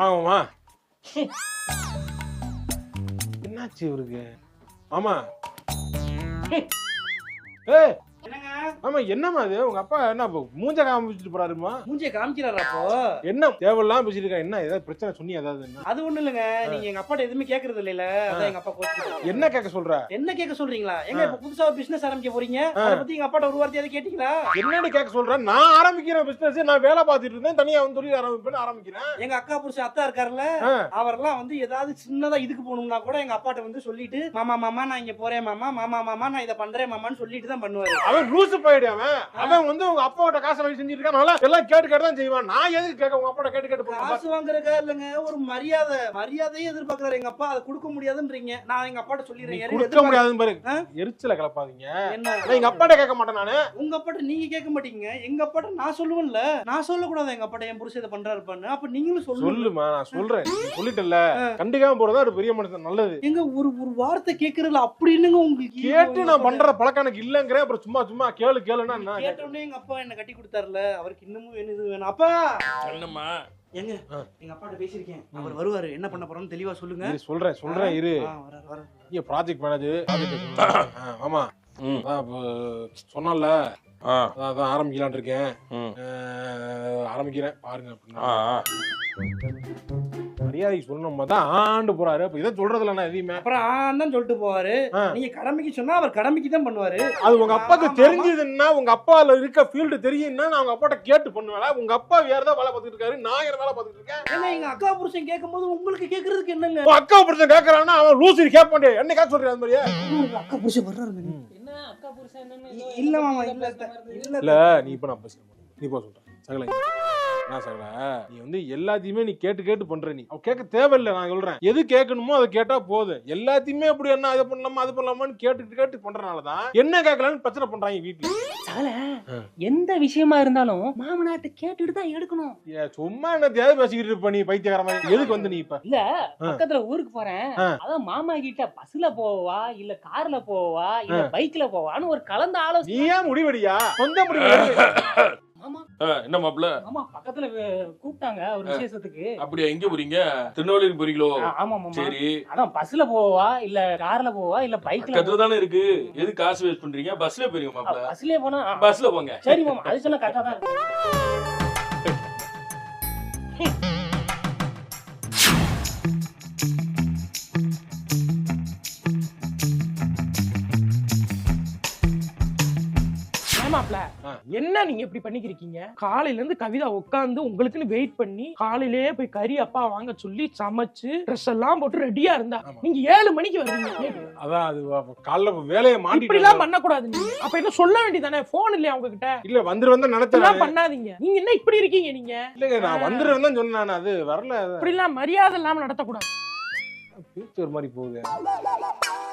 வாங்கம்மா என்னாச்சு இவருக்கு? ஆமா. என்னங்க ஆமா என்னம்மா இது? உங்க அப்பா என்ன மூஞ்ச காமிச்சிட்டு போறாருமா மூஞ்சிய காமிக்கிறாரா அப்போ? என்ன தேவையில்லாம் பேசிட்டு இருக்கா? என்ன ஏதாவது பிரச்சனை சொன்னி ஏதாவது என்ன? அது ஒண்ணு இல்லங்க. நீங்க எங்க அப்பாட்ட எதுவுமே கேக்குறது இல்லைல அதான் எங்க அப்பா கோச்சுக்கிட்டாரு. என்ன கேட்க சொல்ற? என்ன கேட்க சொல்றீங்களா? எங்க இப்ப புதுசா பிசினஸ் ஆரம்பிக்க போறீங்க? அத பத்தி எங்க அப்பாட்ட ஒரு வார்த்தையாவது கேட்டீங்களா? என்னன்னு கேட்க சொல்ற? நான் ஆரம்பிக்கிறேன் பிசினஸ் நான் வேலை பார்த்துட்டு இருந்தேன். தனியா வந்து தொழில் ஆரம்பிப்பேன்னு ஆரம்பிக்கிறேன். எங்க அக்கா புருஷன் அத்தா இருக்காருல்ல. அவரெல்லாம் வந்து ஏதாவது சின்னதா இதுக்கு போகணும்னா கூட எங்க அப்பாட்ட வந்து சொல்லிட்டு மாமா மாமா நான் இங்க போறேன் மாமா. மாமா மாமா நான் இதை பண்றேன் மாமான்னு சொல்லிட்டு தான் பண்ணுவாரு. அவன் லூசு அவன். வந்து உங்க அப்பாவோட காசை வாங்கி செஞ்சுட்டு இருக்கானால எல்லாம் கேட்டு கேட்டு தான் செய்வான். நான் எதுக்கு கேட்க உங்க அப்பாவோட கேட்டு கேட்டு காசு வாங்குறக்கா இல்லங்க ஒரு மரியாதை மரியாதையே எதிர்பார்க்கறாரு எங்க அப்பா. அதை கொடுக்க முடியாதுன்றீங்க. நான் எங்க அப்பாட்ட சொல்லிடுறேன். கொடுக்க முடியாதுன்னு பாரு? எரிச்சல கலப்பாதீங்க என்ன? எங்க அப்பாட்ட கேட்க மாட்டேன் நானு. உங்க அப்பாட்ட நீங்க கேட்க மாட்டீங்க. எங்க அப்பாட்ட நான் சொல்லுவேன்ல. நான் சொல்லக்கூடாது எங்க அப்பாட்ட என் புருஷன் இதை பண்றாரு பண்ணு அப்ப நீங்களும் சொல்லணும் சொல்லுமா நான் சொல்றேன். சொல்லிட்டல கண்டிக்காம போறதா? ஒரு பெரிய மனுஷன் நல்லது. எங்க ஒரு ஒரு வார்த்தை கேக்குறதுல அப்படி உங்களுக்கு? கேட்டு நான் பண்ற பழக்கம் எனக்கு இல்லங்கிறேன் அப்புறம் சும்மா சும்மா கேளு கேளுன்னா என்ன? கேட்ட உடனே எங்க அப்பா என்ன கட்டி கொடுத்தாருல? அவருக்கு இன்னமும் வேணும் இது வேணும்? அப்பா! என்னம்மா? எங்க. எங்க அப்பாட்ட பேசியிருக்கேன். அவர் வருவாரு. என்ன பண்ண போறோம்னு தெளிவா சொல்லுங்க. சொல்றேன் சொல்றேன் இரு. இங்க ப்ராஜெக்ட் மேனேஜர் ஆமா. சொன்னல அதான் அதான் ஆரம்பிக்கலாம்னு இருக்கேன். ஆரம்பிக்கிறேன். பாருங்க. மரியாதைக்கு சொல்லணும். தான் ஆண்டு போறாரு. அப்ப இதை சொல்றதுல நான் எதையுமே அப்புறம் ஆன்னு தான் சொல்லிட்டு போவாரு. நீங்க கடமைக்கு சொன்னா அவர் கடமைக்கு தான் பண்ணுவாரு. அது உங்க அப்பாக்கு. தெரிஞ்சதுன்னா உங்க அப்பால இருக்க ஃபீல்டு தெரியும்னா நான் உங்க அப்பாட்ட கேட்டு பண்ணுவேன். உங்க அப்பா வேற ஏதாவது வேலை பார்த்துட்டு இருக்காரு நான் என்ன வேலை பார்த்துட்டு இருக்கேன். ஏன்னா எங்க அக்கா புருஷன் கேட்கும்போது உங்களுக்கு கேக்குறதுக்கு என்னங்க? உன் அக்கா பிரச்சனை கேட்கறான்னா அவன் லூசி கேட்க மாட்டேன் என்ன கேட்க சொல்றேன் அது மாதிரியே அக்கா புருஷன் வர்றாருங்க. என்ன புருஷன் இல்ல மாமா. இல்ல இல்ல நீ இப்ப நான் பேசுறேன் நீ போ சொல்றேன். சகல என்ன சகல நீ வந்து எல்லாத்தையுமே நீ கேட்டு கேட்டு பண்ற நீ. அவ கேட்க தேவையில்லை நான் சொல்றேன். எது கேட்கணுமோ அதை கேட்டா போதும் எல்லாத்தையுமே அப்படி என்ன அதை பண்ணலாமா அது பண்ணலாமான்னு கேட்டு கேட்டு பண்றனாலதான் என்ன கேட்கலான்னு பிரச்சனை பண்றாங்க வீட்டுல. எந்த விஷயமா இருந்தாலும் மாமனார்ட்ட கேட்டுட்டு தான் எடுக்கணும். சும்மா என்ன தேவை பேசிக்கிட்டு இருப்ப நீ பைத்தியக்கார மாதிரி. எதுக்கு வந்து நீ இப்ப? இல்ல பக்கத்துல ஊருக்கு போறேன். அதான் மாமா கிட்ட பஸ்ல போவா இல்ல கார்ல போவா இல்ல பைக்ல போவான்னு ஒரு கலந்த ஆலோசனை. நீ ஏன் முடிவெடியா? சொந்த முடிவு என்ன மாப்பிள்ள? மாமா பக்கத்துல கூப்பிட்டாங்க ஒரு விசேஷத்துக்கு. அப்படியா எங்க போறீங்க? திருநெல்வேலிக்கு போறீங்களோ? ஆமா சரி. அதான் பஸ்ல போவா இல்ல கார்ல போவா இல்ல பைக்ல பக்கத்துல தானே இருக்கு. எது காசு வேஸ்ட் பண்றீங்க? பஸ்ல போறீங்க மாப்பிள்ள. பஸ்லயே போனா பஸ்ல போங்க. சரி மாமா அது சொன்னா கரெக்டா தான் இருக்கு. ஆ. என்ன நீங்க இப்படி பண்ணிக்கிறீங்க காலையில இருந்து கவிதா உட்காந்து உங்களுக்குன்னு வெயிட் பண்ணி காலையிலேயே போய் கறி அப்பா வாங்க சொல்லி சமைச்சு ட்ரெஸ் எல்லாம் போட்டு ரெடியா இருந்தா. நீங்க ஏழு மணிக்கு வர்றீங்க அதான் அது காலைல வேலையை இப்படி மாட்டிட்டு எல்லாம் பண்ணக்கூடாது நீங்க. அப்ப என்ன சொல்ல வேண்டியதானே போன் இல்லையா உங்ககிட்ட? இல்ல வந்துரு வந்தா நினைச்சேன் பண்ணாதீங்க. நீங்க என்ன இப்படி இருக்கீங்க நீங்க? இல்லங்க நான் வந்துருவேன் தான் சொன்னேன் அது வரல. இப்படி எல்லாம் மரியாதை இல்லாம நடத்தக்கூடாது. பேச்சு ஒரு மாதிரி போகுது.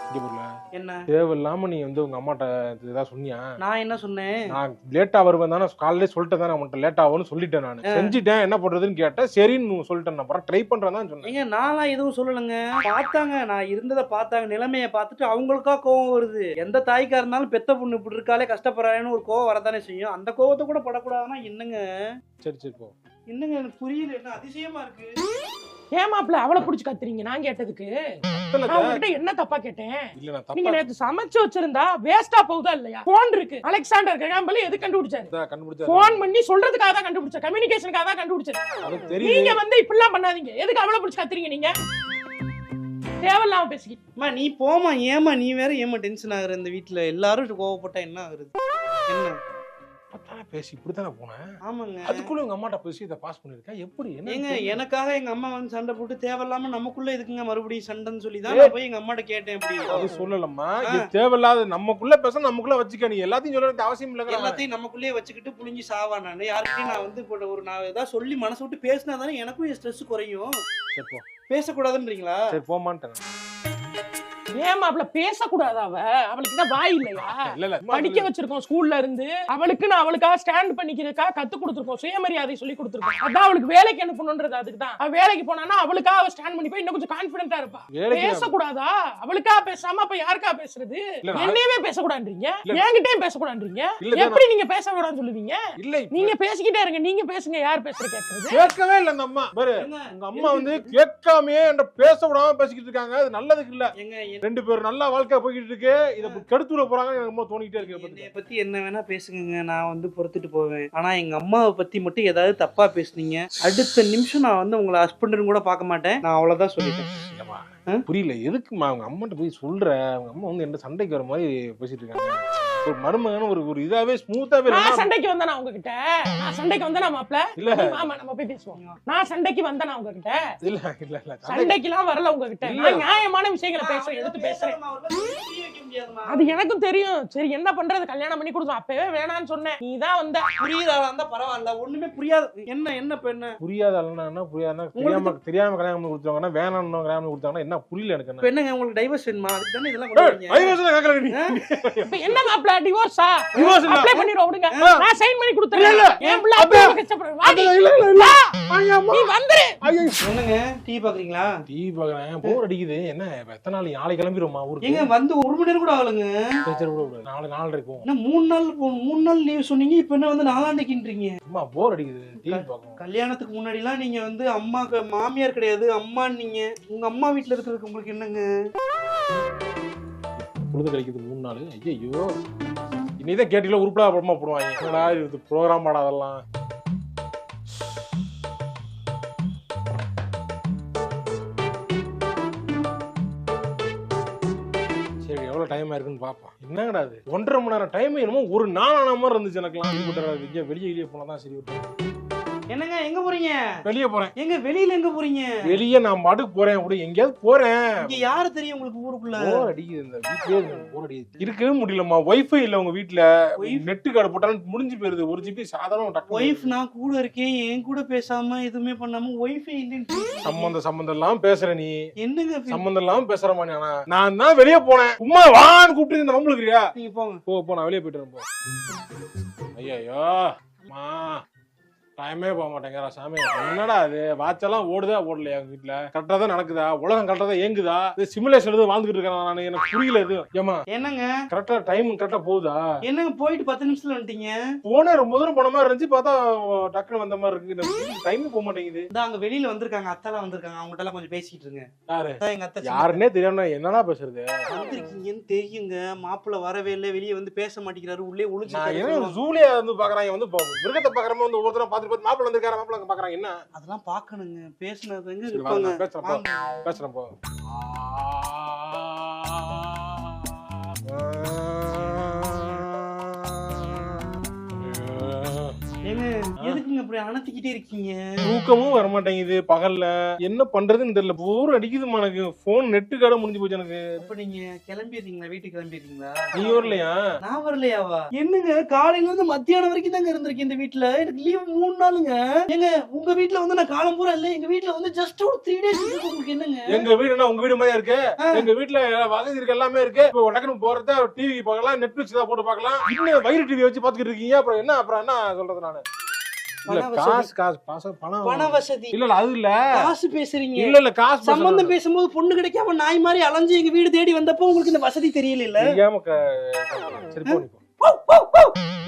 இங்க பொருள என்ன? தேவையில்லாம நீ வந்து உங்க அம்மாட்ட ஏதாவது சொன்னியா? நான் என்ன சொன்னேன்? நான் லேட்டா வருவேன் தானே காலையிலே சொல்லிட்டேன் தானே உன்கிட்ட லேட் ஆகும்னு சொல்லிட்டேன் நான். செஞ்சுட்டேன் என்ன பண்றதுன்னு கேட்டேன். சரின்னு சொல்லிட்டேன் அப்புறம் ட்ரை பண்றேன் சொன்னேன். ஏங்க நான்லாம் எதுவும் சொல்லலைங்க. பார்த்தாங்க நான் இருந்ததை பார்த்தாங்க நிலைமையை பார்த்துட்டு அவங்களுக்கா கோவம் வருது. எந்த தாய்க்கா இருந்தாலும் பெத்த பொண்ணு இப்படி இருக்காலே கஷ்டப்படுறான்னு ஒரு கோவம் வரதானே செய்யும். அந்த கோவத்தை கூட படக்கூடாதுன்னா என்னங்க? சரி சரி போ. என்னங்க எனக்கு புரியல. என்ன அதிசயமா இருக்கு? ஏமாப்ல அவளை புடிச்சு கத்துறீங்க? நான் கேட்டதுக்கு. நான் உங்ககிட்ட என்ன தப்பா கேட்டேன்? இல்ல நான் நீங்க நேத்து சமைச்சு வச்சிருந்தா வேஸ்டா போகுதா இல்லையா? போன் இருக்கு. அலெக்சாண்டர் ககாம்பலி எது கண்டுபிடிச்சாரு? போன் பண்ணி சொல்றதுக்காக தான் கண்டுபிடிச்ச கம்யூனிகேஷனுக்காக தான் கண்டுபிடிச்சது நீங்க வந்து இப்படிலாம் பண்ணாதீங்க. எதுக்கு அவளை பிடிச்சு கத்துறீங்க நீங்க? தேவையில்லாம பேசிக்கிட்டு நீ போமா ஏமா நீ வேற ஏமா டென்ஷன் ஆகுற இந்த வீட்ல? எல்லாரும் கோவப்பட்டா என்ன ஆகுறது? என்ன? அப்பதானே பேசி இப்படித்தானே போனேன்? ஆமாங்க. அதுக்குள்ள உங்க அம்மாட்ட பேசி இதை பாஸ் பண்ணிருக்கேன் எப்படி? என்ன ஏங்க தெரியல. எனக்காக எங்க அம்மா வந்து சண்டை போட்டு தேவையில்லாம நமக்குள்ள எதுக்குங்க மறுபடியும் சண்டைன்னு சொல்லி தான். நான் போய் எங்க அம்மாட்ட கேட்டேன் அது அப்படி சொல்லலம்மா. ஆ. இது தேவையில்லாத நமக்குள்ள பேச நமக்குள்ள வச்சுக்க நீ எல்லாத்தையும் சொல்ல வேண்டிய அவசியம் இல்லைங்கிற எல்லாத்தையும் நமக்குள்ளேயே வச்சுக்கிட்டு புளிஞ்சு சாவா நான். யார்கிட்டயும் நான் வந்து இப்போ ஒரு நான் ஏதாவது சொல்லி மனசு விட்டு பேசினா தானே எனக்கும் என் ஸ்ட்ரெஸ் குறையும். சரி போ. பேசக்கூடாதுன்றீங்களா? சரி போமான்ட்டேன் ஏன் மாப்பிள பேசக்கூடாதா அவ? அவளுக்கு தான் வாய் இல்லையா? இல்ல இல்ல சும்மா படிக்க வச்சிருக்கோம் ஸ்கூல்ல இருந்து. அவளுக்கு நான் அவளுக்காக ஸ்டாண்ட் பண்ணிக்கிறதுக்காக கத்து கொடுத்துருக்கோம். சுயமரியாதை சொல்லி கொடுத்துருக்கோம். அதான் அவளுக்கு வேலைக்கு அனுப்பணுன்றது அதுக்கு தான் அவ வேலைக்கு போனானா அவளுக்காக அவ ஸ்டாண்ட் பண்ணி போய் இன்னும் கொஞ்சம் கான்பிடண்டா இருப்பா. பேசக்கூடாதா? அவளுக்காக பேசாம அப்ப யாருக்கா பேசுறது? என்னையவே பேசக்கூடாதுன்றீங்க. என்கிட்டயும் பேசக்கூடாதுன்றீங்க? எப்படி நீங்க பேச விடான்னு சொல்லுவீங்க? இல்ல நீங்க பேசிக்கிட்டே இருங்க. நீங்க பேசுங்க. யார் பேசுற கேட்கறது கேட்கவே இல்ல அந்த அம்மா. பாரு உங்க அம்மா வந்து கேட்காமயே என்ற பேச விடாம பேசிக்கிட்டு இருக்காங்க. அது நல்லதுக்கு இல்ல. ரெண்டு பேரும் நல்லா வாழ்க்கை போய்கிட்டு இருக்கு இத கெடுத்து விட போறாங்க எனக்கு ரொம்ப தோணிக்கிட்டே இருக்கு பாத்துக்க. பத்தி. என்ன வேணா பேசுங்க நான் வந்து பொறுத்துட்டு போவேன். ஆனா எங்க அம்மாவை பத்தி மட்டும் ஏதாவது தப்பா பேசுனீங்க. அடுத்த நிமிஷம் நான் வந்து உங்களை ஹஸ்பண்ட்னு கூட பார்க்க மாட்டேன். நான் அவ்வளவுதான் சொல்லிட்டேன்? புரியல. எதுக்குமா அவங்க அம்மாட்ட போய் சொல்ற? அவங்க அம்மா வந்து என்ன சண்டைக்கு வர மாதிரி பேசிட்டு இருக்காங்க. ஒரு மருமகன் ஒரு ஒரு இதாவே ஸ்மூத்தாவே நான் சண்டைக்கு வந்தேனா உங்ககிட்ட? நான் சண்டைக்கு வந்தேனா மாப்ள இல்ல. ஆமா நம்ம போய் பேசுவோம். நான் சண்டைக்கு வந்தேனா உங்ககிட்ட? இல்ல இல்ல இல்ல. சண்டை சண்டைக்கெல்லாம் வரல உங்ககிட்ட. இல்ல. நான் நியாயமான விஷயங்களை பேசுறேன் எடுத்து பேசுறேன். அது எனக்கும் தெரியும். சரி என்ன பண்றது? கல்யாணம் பண்ணி கொடுத்தோம். அப்பவே வேணாம்னு சொன்னேன். நீ தான் வந்த. புரியுதாளா இருந்தா பரவாயில்ல. ஒண்ணுமே புரியாது. என்ன என்ன என்ன புரியாத என்ன? புரியாதுன்னா தெரியாம தெரியாம கல்யாணம் பண்ணி கொடுத்தாங்கன்னா வேணாம்னு கல்யாணம் பண்ணி கொடுத்தாங்கன்னா என்ன புரியல எனக்கு என்ன? என்னங்க உங்களுக்கு டைவர்ஸ் வேணுமா? அதுக்கு தானே இதெல்லாம் ஐயோசனை கேக்குறேன் நீ. இப்ப என்ன மாப்ள டிவோர்ஸா Divorce இல்ல. அப்ளை பண்ணிடுவோம் விடுங்க. நான் சைன் பண்ணி கொடுத்துறேன். இல்ல. என் பிள்ளை அப்ப- அப்பா கஷ்டப்படுறேன் வாடி. இல்ல இல்ல இல்ல. ஐயா, அம்மா. நீ வந்துரு. ஐயோ. என்னங்க டீ பாக்குறீங்களா? டீ பாக்குறேன். போர் அடிக்குது. என்ன எத்தனை நாள் நாளைக்கு கிளம்பிடுமா ஊருக்கு? ஏங்க வந்து ஒரு மணி நேரம் கூட ஆகலைங்க. சரி, விடு, விடு. நாளை நாலு இருக்கும். என்ன மூணு நாள் மூணு நாள் லீவ் சொன்னீங்க இப்ப என்ன வந்து நாளாண்டிக்கின்றீங்க அம்மா போர் அடிக்குது. டிவி பார்க்கணும் கல்யாணத்துக்கு முன்னாடிலாம் நீங்க வந்து அம்மாக்கு மாமியார் கிடையாது. அம்மா நீங்க உங்க அம்மா வீட்ல உங்களுக்கு என்னங்க? பொழுது கிடைக்குது மூணு நாள்? ஐயோ இனிதான் கேட்டில உருப்படா படமா போடுவாங்க. என்னடா இது? ப்ரோக்ராம் பாடா அதெல்லாம். சரி எவ்வளோ டைம் ஆயிருக்குன்னு பாப்போம். என்னங்கடா அது ஒன்றரை மணி நேரம் டைம் என்னமோ ஒரு நாள் ஆன மாதிரி இருந்துச்சு எனக்குலாம் வெளியே வெளியே போனால் தான் சரி விட்டு. என்னங்க எங்க போறீங்க? வெளியே போறேன். எங்க வெளியில எங்க போறீங்க? வெளியே நான் மாட்டுக்கு போறேன் அப்படி எங்கேயாவது போறேன். இங்க யாரு தெரியும் உங்களுக்கு ஊருக்குள்ள? போர் அடிக்குது இந்த வீட்லயே போர் அடிக்குது. இருக்கவே முடியலம்மா. வைஃபை இல்ல உங்க வீட்ல? நெட்டு கார்டு போட்டாலும் முடிஞ்சு போயிருது. ஒரு ஜிபி சாதாரண ஒய்ஃப் நான் கூட இருக்கேன் என் கூட பேசாம எதுவுமே பண்ணாம ஒய்ஃபை இல்லைன்னு சம்பந்தம் சம்பந்தம் எல்லாம் பேசுற நீ. என்னங்க சம்பந்தம் எல்லாம் பேசுறமா நீ ஆனா நான் தான் வெளியே போனேன். சும்மா வான்னு கூப்பிட்டு இந்த மம்பளுக்குறியா நீங்க போங்க. போ போ நான் வெளியே போயிட்டு வரேன், போ. ஐயோ மா டைமே போக மாட்டேங்கிறா சாமி. என்னடா அது வாட்செல்லாம் ஓடுதா? ஓடலையா எங்க வீட்டுல கரெக்டா தான் நடக்குதா? உலகம் கரெக்டா தான் இயங்குதா? இது சிமுலேஷன் எழுத வாழ்ந்துட்டு இருக்கேன் நான்? எனக்கு புரியல இது ஏமா என்னங்க? கரெக்டா டைம் கரெக்டா போகுதா? என்னங்க போயிட்டு பத்து நிமிஷத்துல வந்துட்டீங்க? போனே ரொம்ப தூரம் போன மாதிரி இருந்துச்சு பார்த்தா டக்குனு வந்த மாதிரி இருக்கு. டைம் போக மாட்டேங்குது. இந்த அங்க வெளியில வந்திருக்காங்க அத்தாலாம் வந்திருக்காங்க. அவங்ககிட்ட எல்லாம் கொஞ்சம் பேசிட்டு இருங்க. யாரு? எங்க அத்தை. யாருன்னே தெரியாம என்னடா பேசுறது? வந்திருக்கீங்கன்னு தெரியுங்க. மாப்பிள்ள வரவே இல்லை வெளியே வந்து பேச மாட்டேங்கிறாரு உள்ளே ஒளிச்சு ஜூலியா வந்து பாக்குறாங்க வந்து மிருகத்தை பாக்குறமா வந்து ஒருத்தர பாத்துட்டு பார்த்து மாப்பிள்ள வந்திருக்காரு? மாப்பிள்ள பாக்குறாங்க. என்ன? அதெல்லாம் பாக்கணுங்க பேசுனதுங்க பேசுறேன் போ. இப்படி அணத்திக்கிட்டே இருக்கீங்க? தூக்கமும் வர மாட்டேங்குது பகல்ல. என்ன பண்றதுன்னு தெரியல. போர் அடிக்குதுமா எனக்கு. போன் நெட்டு கடை முடிஞ்சு போச்சு எனக்கு. அப்ப நீங்க கிளம்பிடுறீங்களா? வீட்டுக்கு கிளம்பிடுறீங்களா? நீ வரலையா? நான் வரலையாவா? என்னங்க காலையில இருந்து மத்தியானம் வரைக்கும் தாங்க இருந்திருக்கேன் இந்த வீட்ல. எனக்கு லீவ் மூணு நாளுங்க. ஏங்க உங்க வீட்ல வந்து நான் காலம் பூரா இல்ல. எங்க வீட்ல வந்து ஜஸ்ட் ஒரு த்ரீ டேஸ் உங்களுக்கு என்னங்க? எங்க வீடு என்ன உங்க வீடு மாதிரியா இருக்கு. எங்க வீட்டுல வசதி இருக்கு எல்லாமே இருக்கு. இப்போ டக்குனு போறத டிவி பார்க்கலாம் நெட்ஃபிளிக்ஸ் போட்டு பார்க்கலாம். இன்னும் வயிறு டிவி வச்சு பாத்துக்கிட்டு இருக்கீங்க. அப்புறம் என்ன அப்புறம் என்ன சொல்றது நானு. காசு காசு பாச பணம். பண வசதி இல்ல அது இல்ல. காசு பேசுறீங்க. இல்ல இல்ல காசு சம்பந்தம் பேசும்போது பொண்ணு கிடைக்காம நாய் மாதிரி அலைஞ்சு எங்க வீடு தேடி வந்தப்போ உங்களுக்கு இந்த வசதி தெரியல இல்ல சரி.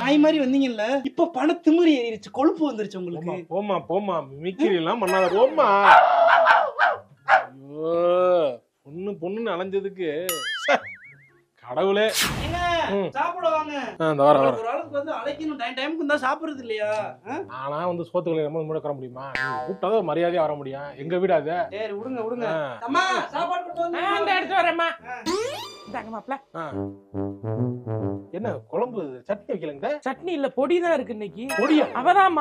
நாய் மாதிரி வந்தீங்கல்ல? இப்ப பண திமிரு ஏறிடுச்சு கொழுப்பு வந்துருச்சு உங்களுக்கு. போமா போமா மிமிக்ரி எல்லாம் பண்ணாத போமா பொண்ணு பொண்ணுன்னு அலைஞ்சதுக்கு. கடவுளே. சாப்பிட வாங்க. இந்த ஒரு ஆளுக்கு வந்து அழைக்கணும். டைம் டைமுக்கு தான் சாப்பிடுறது இல்லையா? நானா வந்து சோத்துக்களை நம்ம உட்கார முடியுமா? நீங்க கூப்பிட்டாதான் மரியாதையா வர முடியும். எங்க வீடு அது? சரி விடுங்க விடுங்க. அம்மா சாப்பாடு எடுத்து வரேம்மா. இந்தாங்க. என்ன குழம்பு சட்னி வைக்கலங்க சட்னி இல்ல பொடி தான் இருக்கு இன்னைக்கு. பொடியா? அவதான்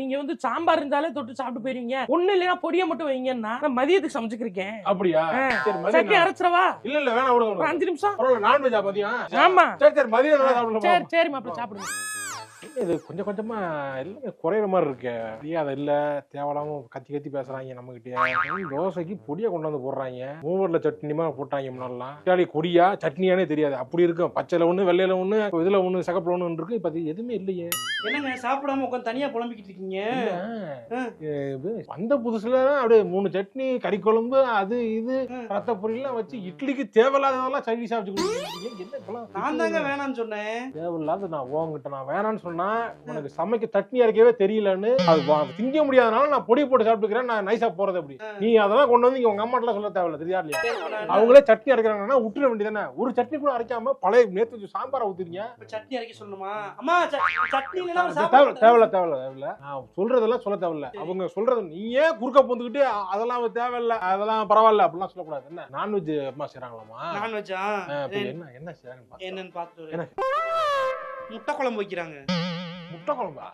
நீங்க வந்து சாம்பார் இருந்தாலே தொட்டு சாப்பிட்டு போயிருவீங்க. ஒண்ணு இல்லைன்னா பொடியை மட்டும் வைங்கன்னா நான் மதியத்துக்கு சமைச்சுக்கிறேன் அப்படியா? சட்னி அரைச்சிடவா? இல்ல இல்ல வேணாம். அஞ்சு நிமிஷம். மதியம்? ஆமா. சரி சரி மதியம் சரி சரி மாப்பிள சாப்பிடுங்க. இது கொஞ்சம் கொஞ்சமா எல்லாமே குறையிற மாதிரி இருக்கு. மரியாதை இல்ல. தேவையில்லாம கத்தி கத்தி பேசுறாங்க நம்ம கிட்ட தோசைக்கு பொடியா கொண்டு வந்து போடுறாங்க. மூவர்ல சட்னிமா போட்டாங்க முன்னாடிலாம். கொடியா சட்னியானே தெரியாது. அப்படி இருக்கும். பச்சையில ஒண்ணு வெள்ளையில ஒண்ணு இதுல ஒண்ணு சகப்புல ஒண்ணு இருக்கு. இப்ப அது எதுவுமே இல்லையே. என்னங்க சாப்பிடாம உட்காந்து தனியா புலம்பிக்கிட்டு இருக்கீங்க? வந்த புதுசுல அப்படியே மூணு சட்னி கறி குழம்பு அது இது. ரத்த பொரியெல்லாம் வச்சு இட்லிக்கு தேவையில்லாததெல்லாம் என்ன இப்பெல்லாம் நான் தாங்க வேணாம்னு சொன்னேன். தேவையில்லாத நான் உங்ககிட்ட நான் வேணாம்னு சொன்னா உனக்கு சமைக்க சட்னி அரைக்கவே தெரியலன்னு அது திங்க முடியாதனால நான் பொடி போட்டு சாப்பிட்டுக்கிறேன் நான் நைஸா போறது அப்படி. நீ அதெல்லாம் கொண்டு வந்து உங்க அம்மாட்டெல்லாம் சொல்ல தேவையில்ல தெரியா இல்லையா? அவங்களே சட்னி அரைக்கிறாங்கன்னா விட்டுற வேண்டியதானே ஒரு சட்னி கூட அரைக்காம பழைய வச்ச சாம்பாரை ஊத்துறீங்க? சட்னி அரைக்க சொல்லணுமா அம்மா சட்னி தேவையில்ல தேவையில்ல தேவையில்ல. நான் சொல்றதெல்லாம் சொல்ல தேவையில்ல. அவங்க சொல்றது நீயே குறுக்க பூந்துக்கிட்டு அதெல்லாம் தேவையில்ல அதெல்லாம் பரவாயில்ல அப்படிலாம் சொல்லக்கூடாது என்ன நான்வெஜ் அம்மா செய்றாங்களாமா நான்வெஜ்ஜா என்ன என்ன செய்றாங்க பாத்து. என்னன்னு? வரேன். முட்டை குழம்பு வைக்கிறாங்க முட்டை குழம்பா?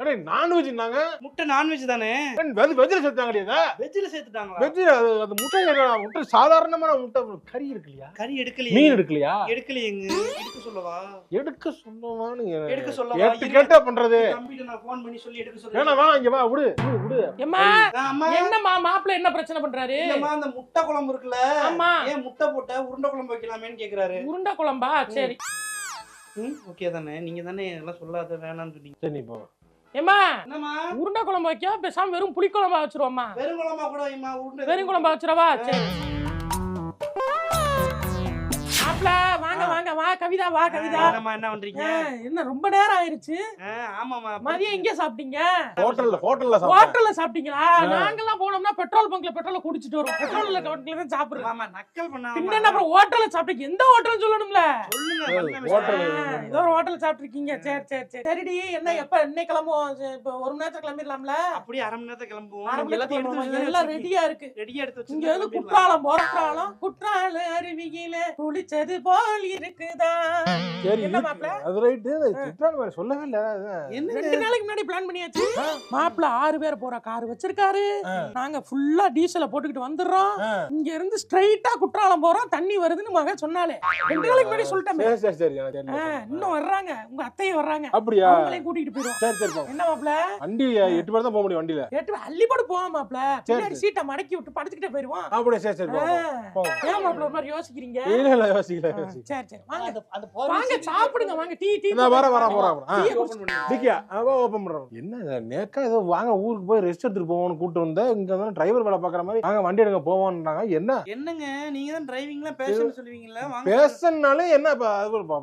அடே நான்வெஜ் நாங்க முட்டை நான்வெஜ் தானே? வெஜ் வெஜ்ல சேர்த்தாங்க கிடையாது வெஜ்ஜில் சேர்த்துட்டாங்களா? வெஜ் அது அது முட்டை? முட்டை சாதாரணமான முட்டை கறி இருக்கு இல்லையா கறி எடுக்கலையே. மீன் எடுக்கலையா? எடுக்கலையேங்க. எடுக்க சொல்லவா? எடுக்க சொன்னவான்னு எடுக்க சொல்லவா? கேட்டு இருங்க. கேட்டா பண்றது? தம்பிட்ட நான் ஃபோன் பண்ணி சொல்லி எடுக்க வேணா சொல்லி வேணா இங்க வா விடு விடு, அம்மா என்னம்மா மாப்பிள்ள என்ன பிரச்சனை பண்றாரு? இல்லம்மா அந்த முட்டை குழம்பு இருக்குல்ல. ஆமா. ஏன் முட்டை போட்ட உருண்டை குழம்பு வைக்கலாமேன்னு கேக்குறாரு. உருண்டை குழம்பா? சரி. ம்? ஓகே தானே. நீங்க தானே எல்லாம் சொல்லாத வேணாம்னு சொன்னீங்க. சரி நீ போ. ஏம்மா என்னம்மா? உருண்டை குழம்பு வைக்க பேசாம வெறும் புளி குழம்பா வச்சிருவோம்மா. வெறும் குழம்பா கூட வைம்மா உருண்டை வெறும் குழம்பா வச்சிரவா சரி. வாங்க வாங்க வா கவிதா வா கவிதா. என்னம்மா என்ன பண்றீங்க? என்ன ரொம்ப நேரம் ஆயிருச்சு. ஆ, ஆமாம்மா மதியம் எங்க சாப்பிட்டீங்க? ஹோட்டல்ல ஹோட்டல்ல ஹோட்டல்ல சாப்பிட்டீங்களா? நாங்கெல்லாம் போனோம்னா பெட்ரோல் பங்க்ல பெட்ரோல் குடிச்சிட்டு வரோம் பெட்ரோல்ல கவனிக்கல தான் சாப்பிடுறோம். ஆமா நக்கல் பின்ன பண்ணாம என்ன அப்புறம் ஹோட்டல்ல சாப்பிட்டீங்க? எந்த ஹோட்டல் சொல்லணும்ல? சொல்லுங்க ஹோட்டல் ஏதோ ஒரு ஹோட்டல் சாப்பிட்டுருக்கீங்க. சரி சரி சரி. சரிடி என்ன எப்ப இன்னைக்கு கிளம்புவோம்? இப்ப ஒரு மணி நேரத்துல கிளம்பிடலாம்ல? அப்படியே அரை மணி நேரத்துல கிளம்புவோம். எல்லாத்தையும் எடுத்து எல்லாம் ரெடியா இருக்கு. ரெடியா எடுத்து வச்சு இங்க வந்து குற்றாலம் போறாலம் குற்றால அருவியில குளிச்சது போல் இருக்குதா? சரி என்ன இருக்கு. மாப்பிள? அது ரைட்டு சித்ரான் மாதிரி சொல்லவே இல்ல. அதான். என்ன ரெண்டு நாளைக்கு முன்னாடி பிளான் பண்ணியாச்சு. மாப்பிள்ள ஆறு பேர் போற கார் வச்சிருக்காரு. நாங்க ஃபுல்லா டீசல போட்டுக்கிட்டு வந்துடுறோம். ஆ. இங்க இருந்து ஸ்ட்ரைட்டா குற்றாலம் போறோம். தண்ணி வருதுன்னு மக சொன்னாலே. ரெண்டு நாளைக்கு முன்னாடி சொல்லிட்டேன் சரி சரி சரி. எனக்கு தெரியல. இன்னும் வர்றாங்க. உங்க அத்தையும் வர்றாங்க. அப்படியா? அவங்களையும் கூட்டிட்டு போயிடும் சரி சரி. என்ன மாப்பிள? வண்டி எட்டு பேர் தான் போக முடியும் வண்டியில. எட்டு அள்ளி போட்டு பின்னாடி சரி. சீட்டை மடக்கி விட்டு படுத்துக்கிட்டே போயிருவான் அப்படியே? சரி. ஏன் ஒரு மாதிரி யோசிக்கிறீங்க? இல்ல இல்ல யோசிக்கல ஆ, யோசிக்கல. சரி சரி வாங்க. அந்த அந்த போற வாங்க விஷயம் சாப்பிடுங்க வாங்க. டீ டீ நான் வர வர போறேன் டிக்கியா அவ ஓபன் பண்றோம் என்ன இது, நேக்கா ஏதோ வாங்க ஊருக்கு போய் ரெஸ்ட் எடுத்துட்டு போவோம்னு கூட்டு வந்தா இங்க வந்து டிரைவர் வேலை பாக்குற மாதிரி வாங்க வண்டி எடுங்க போவோம்ன்றாங்க. என்ன? என்னங்க நீங்க தான் டிரைவிங்லாம் பேசணும் சொல்லுவீங்கல்ல வாங்க. பேசனாலே என்ன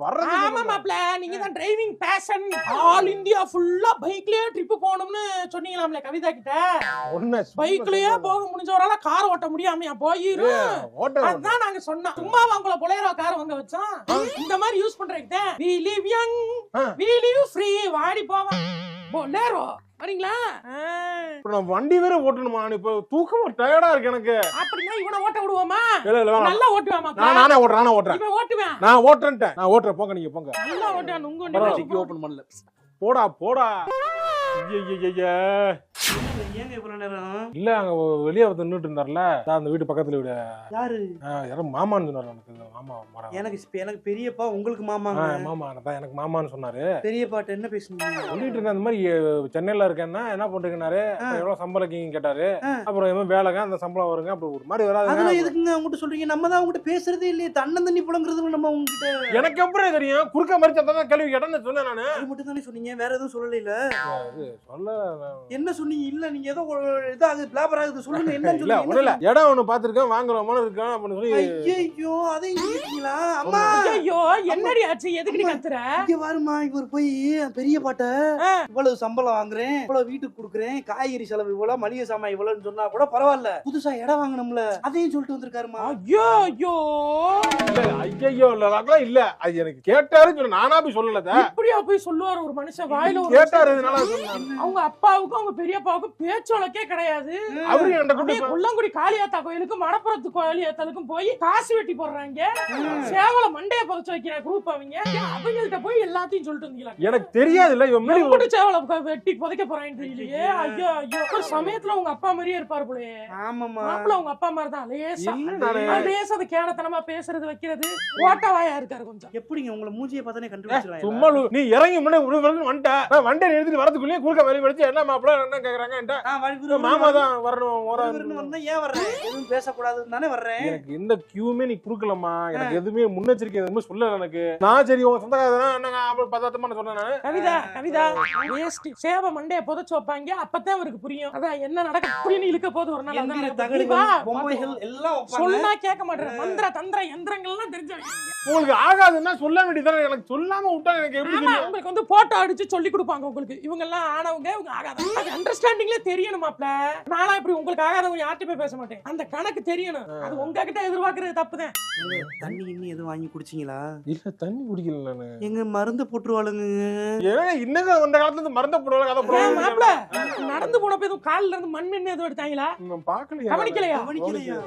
வர்றது ஆமா மாப்ள நீங்க தான் டிரைவிங் பேஷன் ஆல் இந்தியா ஃபுல்லா பைக்லயே ட்ரிப் போகணும்னு சொன்னீங்களாம்ல கவிதா கிட்ட. ஒண்ணு பைக்லயே போக முடிஞ்சவரால கார் ஓட்ட முடியாமையா போயிரும். ஓட்ட அதான் நாங்க சொன்னோம். சும்மா உங்கள பொலையரோ கார் வாங்க வச்சோம். இந்த மாதிரி யூஸ் பண்றதுக்கு we live young. Ah. we live free. வாடி போவோம் பொலேரோ வரீங்களா. இப்ப நான் வண்டி வேற ஓட்டணுமா? இப்ப தூக்கம் டயர்டா இருக்கு எனக்கு. அப்படின்னா இவனை ஓட்ட விடுவோமா? இல்ல இல்ல. நல்லா ஓட்டுவேன் மாப்ள நான் நானே ஓட்டுறேன் நானே ஓட்டுறேன். இவன் ஓட்டுவேன். நான் ஓட்டுறேன்ட்டேன். நான் ஓட்டுறேன் போங்க நீங்க போங்க. நல்லா ஓட்டுவேன் உங்க ஓபன் பண்ணல. போடா போடா. ஏங்க இவ்வளவு நேரம்? இல்ல அங்க வெளியே வந்து நின்னுட்டு இருந்தார்ல. அந்த வீட்டு பக்கத்துல வீடு. யாரு? யாரோ மாமான்னு சொன்னாரு எனக்கு. மாமா. எனக்கு இப்ப எனக்கு பெரியப்பா உங்களுக்கு மாமாங்க. மாமா. அதான் எனக்கு மாமான்னு சொன்னாரு. பெரியப்பாட்ட என்ன பேசுனீங்க சொல்லிட்டு இருந்தேன் அந்த மாதிரி சென்னையில இருக்கேன்னா என்ன பண்றீங்கன்னாரு? அப்புறம் எவ்வளவு சம்பளம் இருக்கீங்கன்னு கேட்டாரு. ஆ. அப்புறம் எதுவும் வேலைங்க அந்த சம்பளம் வருங்க. அப்புறம் ஒரு மாதிரி அதெல்லாம் வராதுங்க எதுக்குங்க அவங்ககிட்ட சொல்றீங்க? நம்ம தான் அவங்ககிட்ட பேசுறதே இல்லையே. தன்னன் தண்ணி புலங்குறது நம்ம உங்ககிட்ட எனக்கு எப்படி தெரியும்? குறுக்க மறிச்சா தான் கேள்வி கேட்டேன்னு சொன்னேன் நானு. அது மட்டும் தானே சொன்னீங்க. வேற எதுவும் சொல்லல சொல்ல என்ன சொன்னீங்க? இல்ல நீங்க ஏதோ இதாகுது பிளாபர் ஆகுது சொல்லுங்க என்னன்னு இல்ல ஒண்ணும் இல்ல இடம் ஒண்ணு பாத்துருக்கேன் இருக்கேன் அப்படின்னு சொல்லி ஐயோ அதையும் கேட்டீங்களா? அம்மா! ஐயோ என்னடி ஆச்சு? எதுக்குடி கத்துற? இங்க பாருமா இவர் போய் பெரிய பாட்ட. இவ்வளவு சம்பளம் வாங்குறேன் இவ்வளவு வீட்டுக்கு கொடுக்குறேன் காய்கறி செலவு இவ்வளவு மளிகை சாமான் இவ்வளவுன்னு சொன்னா கூட பரவாயில்ல. புதுசா இடம் வாங்கணும்ல. அதையும் சொல்லிட்டு வந்திருக்காருமா ஐயோ ஐயோ. இல்ல ஐயோ இல்ல இல்ல. அது எனக்கு கேட்டாருன்னு சொல்லி நானா போய் சொல்லல. இப்படியா போய் சொல்லுவாரு ஒரு மனுஷன் வாயில ஒரு கேட்டாரு அவங்க அப்பாவுக்கும் அவங்க பெரியப்பா அப்பாவுக்கும் பேச்சோளக்கே கிடையாது. அவரு என்கிட்ட குள்ளங்குடி காளியாத்தா கோயிலுக்கும் மடப்புறத்து காளியாத்தாலுக்கும் போய் காசு வெட்டி போடுறாங்க. சேவல மண்டைய புதைச்சு வைக்கிற குரூப் அவங்க? அவங்கள்ட்ட போய் எல்லாத்தையும் சொல்லிட்டு வந்தீங்களா எனக்கு தெரியாதுல்ல இவன் மாதிரி எப்படி சேவல வெட்டி புதைக்க போறாங்கன்னு தெரியலையே. ஐயோ. ஐயோ ஒரு சமயத்துல உங்க அப்பா மாதிரியே இருப்பாரு போலயே. ஆமாமா மாப்பிள்ள உங்க அப்பா மாதிரி தான் லேசா. இல்ல நானு. லேசா அது கேனத்தனமா பேசுறது வைக்கிறது ஓட்டவாயா இருக்காரு கொஞ்சம். எப்படிங்க உங்களை மூஞ்சியை பார்த்தானே கண்டுபிடிச்சிடலாம் சும்மா நீ இறங்கி முன்னாடி ஒரு வரைக்கும் வந்துட்ட. நான் வண்டியை எடுத்துட்டு வரதுக்குள்ளேயே குறுக்க வழி படிச்சு என்ன மாப்பிள்ள என்ன கேக்குறாங்க மாமா தான் வரணும் விரு- வர விருன்னு வந்தா ஏன் வர்றேன் எதுவும் பேசக்கூடாதுன்னு தானே வர்றேன் எனக்கு எந்த கியூமே நீ குடுக்கலம்மா. எனக்கு எதுவுமே முன்னெச்சரிக்கை எதுவுமே சொல்லல எனக்கு. நான் சரி உங்க சொந்தக்காரன் என்னங்க அப்புறம் பதார்த்தமா நான் சொன்னேன் நானு. கவிதா கவிதா வேஸ்ட் சேவ மண்டைய புதைச்சு வைப்பாங்க. அப்பதான் அவருக்கு புரியும். அதான் என்ன நடக்க புரியும் இழுக்க போது ஒரு நாள். சொன்னா கேட்க மாட்டேன். மந்திர தந்திர யந்திரங்கள் எல்லாம் தெரிஞ்சவங்க உங்களுக்கு ஆகாதுன்னா சொல்ல வேண்டியதானே எனக்கு சொல்லாம விட்டா எனக்கு எப்படி உங்களுக்கு வந்து போட்டோ அடிச்சு சொல்லி கொடுப்பாங்க உங்களுக்கு. இவங்க எல்லாம் ஆனவங்க இவங்க அது அண்டர்ஸ்டாண்டிங்ல தெரியணுமாப்ல நானா இப்படி உங்களுக்கு ஆகாதவங்க யார்கிட்ட போய் பேச மாட்டேன்? அந்த கணக்கு தெரியணும். அது உங்ககிட்ட எதிர்பார்க்கறது தப்புதான். தண்ணி இன்னும் எதுவும் வாங்கி குடிச்சீங்களா? இல்ல தண்ணி குடிக்கல எங்க மருந்து போட்டுருவாளுங்க. இன்னங்க அந்த காலத்துல இருந்து மறந்த போடுவாங்க கதை போடுவாங்க நடந்து போனப்ப எதுவும் கால்ல இருந்து மண் என்ன எதுவும் எடுத்தாங்களா? பாக்கலையா கவனிக்கலையா? கவனிக்கலையா?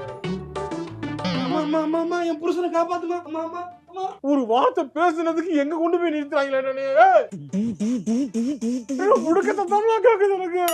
அம்மா அம்மா அம்மா என் புருஷனை காப்பாத்துமா? அம்மா அம்மா ஒரு வார்த்தை பேசுனதுக்கு எங்க கொண்டு போய் நிறுத்துறாங்களே நானு? முடுக்கத்தை தமிழா கேக்குது எனக்கு?